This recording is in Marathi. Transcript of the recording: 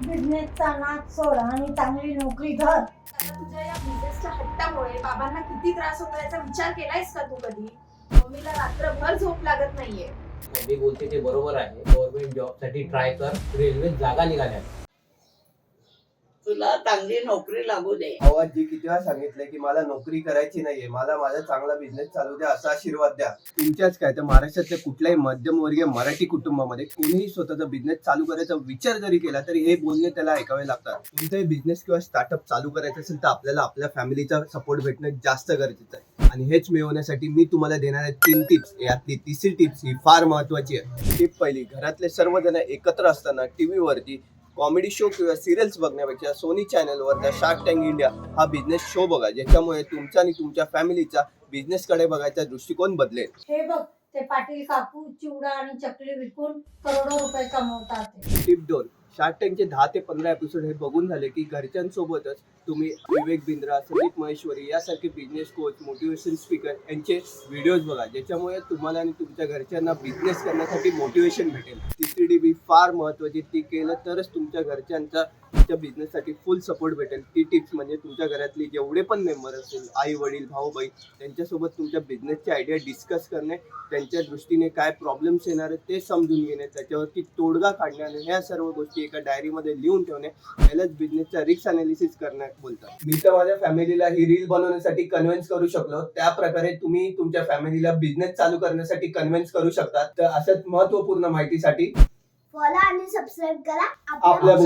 बिझनेसचा नाच सोड आणि चांगली नोकरी धर. आता तुझ्या या बिझनेसच्या हट्टामुळे बाबांना किती त्रास होतो याचा विचार केलायस का तू कधी? मम्मीला रात्रभर झोप लागत नाहीये. मम्मी बोलते ते बरोबर आहे. गव्हर्नमेंट जॉबसाठी ट्राय कर. रेल्वेत जागा निघाल्या. तुला चांगली नोकरी लागू दे. अहो किती वेळा सांगितले की मला नोकरी करायची नाहीये. मला माझा चांगला बिझनेस चालू द्या असा आशीर्वाद द्या. तुमच्याच काय? तर महाराष्ट्रातल्या कुठल्याही मध्यमवर्गीय मराठी कुटुंबामध्ये कोणीही स्वतःचा बिझनेस चालू करायचा विचार जरी केला तरी हे बोलणे त्याला ऐकावे लागतात. तुमचाही बिझनेस किंवा स्टार्टअप चालू करायचा असेल तर आपल्याला आपल्या फॅमिलीचा सपोर्ट भेटणं जास्त गरजेचं आहे. आणि हेच मिळवण्यासाठी मी तुम्हाला देणार आहे तीन टिप्स यातली तिसरी टिप्स ही फार महत्वाची आहे. टिप पहिली घरातले सर्वजण एकत्र असताना टीव्ही वरती कॉमेडी शो किंवा सिरियल्स बघण्यापेक्षा सोनी चॅनलवर त्या शार्क टँक इंडिया हा बिझनेस शो बघा ज्याच्यामुळे तुमचा आणि तुमच्या फॅमिलीचा बिझनेस कडे बघायचा दृष्टिकोन बदलेल. हे बघ ते पाटील काकू चिवडा आणि चकली विकून करोडो रुपये कमवतात टिप दोन. शार्क टँकचे दहा ते पंधरा एपिसोड हे बघून झाले की घरच्यांसोबतच तुम्ही विवेक बिंद्रा संदीप महेश्वरी यासारखे बिझनेस कोच मोटिवेशन स्पीकर यांचे व्हिडिओज बघा ज्याच्यामुळे तुम्हाला आणि तुमच्या घरच्यांना बिझनेस करण्यासाठी मोटिवेशन भेटेल. तिसरी डी बी फार महत्वाची ती केलं तरच तुमच्या घरच्यांचा तुमच्या बिझनेससाठी फुल सपोर्ट भेटेल. ती टिप्स म्हणजे तुमच्या घरातली जेवढे पण मेंबर असतील आई वडील भाऊ बहीण त्यांच्यासोबत तुमच्या बिझनेसचे आयडिया डिस्कस करणे त्यांच्या दृष्टीने काय प्रॉब्लेम्स येणार आहेत ते समजून घेणे त्याच्यावरती तोडगा काढणे आणि ह्या सर्व गोष्टी एका डायरीमध्ये लिहून ठेवणे यालाच बिझनेसचा रिस्क अनालिसिस करण्यात बोलतात. मी तर माझ्या फॅमिलीला ही रील बनवण्यासाठी कन्व्हिन्स करू शकलो. त्या प्रकारे तुम्ही तुमच्या फॅमिलीला बिझनेस चालू करण्यासाठी कन्व्हिन्स करू शकता तर अशाच महत्त्वपूर्ण माहितीसाठी फॉलो आणि सबस्क्राईब करा. आपल्या